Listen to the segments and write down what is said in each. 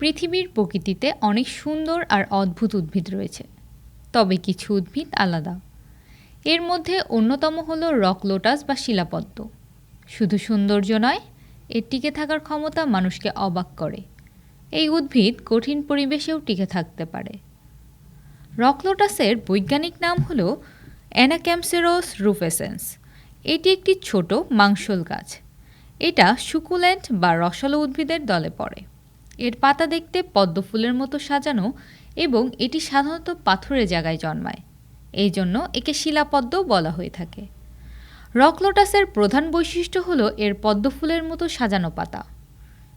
পৃথিবীর প্রকৃতিতে অনেক সুন্দর আর অদ্ভুত উদ্ভিদ রয়েছে। তবে কিছু উদ্ভিদ আলাদা। এর মধ্যে অন্যতম হল রক লোটাস বা শিলাপদ্ম। শুধু সৌন্দর্য নয়, এর টিকে থাকার ক্ষমতা মানুষকে অবাক করে। এই উদ্ভিদ কঠিন পরিবেশেও টিকে থাকতে পারে। রক লোটাসের বৈজ্ঞানিক নাম হল অ্যানাক্যামসেরোস রুফেসেন্স। এটি একটি ছোট মাংসল গাছ। এটা সুকুল্যান্ট বা রসালো উদ্ভিদের দলে পড়ে। এর পাতা দেখতে পদ্ম ফুলের মতো সাজানো এবং এটি সাধারণত পাথুরে জায়গায় জন্মায়। এই জন্য একে শিলাপদ্মও বলা হয়ে থাকে। রক লোটাসের প্রধান বৈশিষ্ট্য হল এর পদ্ম ফুলের মতো সাজানো পাতা।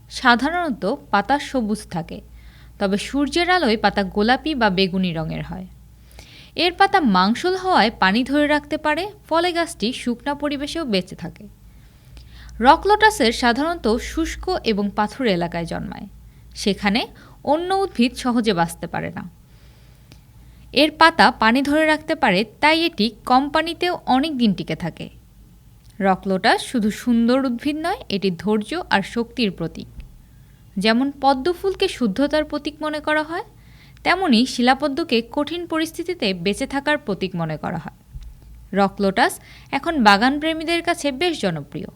সাধারণত পাতা সবুজ থাকে, তবে সূর্যের আলোয় পাতা গোলাপি বা বেগুনি রঙের হয়। এর পাতা মাংসল হওয়ায় পানি ধরে রাখতে পারে, ফলে গাছটি শুকনা পরিবেশেও বেঁচে থাকে। রক লোটাসের সাধারণত শুষ্ক এবং পাথুর এলাকায় জন্মায়। সেখানে অন্য উদ্ভিদ সহজে বাঁচতে পারে না। এর পাতা পানি ধরে রাখতে পারে, তাই এটি কম পানিতেও অনেক দিন টিকে থাকে। রক লোটাস শুধু সুন্দর উদ্ভিদ নয়, এটি ধৈর্য আর শক্তির প্রতীক। যেমন পদ্ম ফুলকে শুদ্ধতার প্রতীক মনে করা হয়, তেমনি শিলাপদ্মকে কঠিন পরিস্থিতিতে বেঁচে থাকার প্রতীক মনে করা হয়। রক লোটাস এখন বাগান প্রেমীদের কাছে বেশ জনপ্রিয়।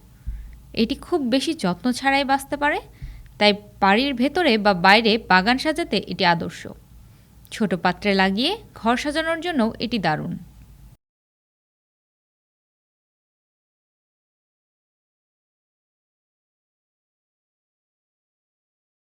এটি খুব বেশি যত্ন ছাড়াই বাঁচতে পারে তাই বাড়ির ভেতরে বা বাইরে বাগান সাজাতে এটি আদর্শ। ছোট পাত্রে লাগিয়ে ঘর সাজানোর জন্য এটি দারুণ।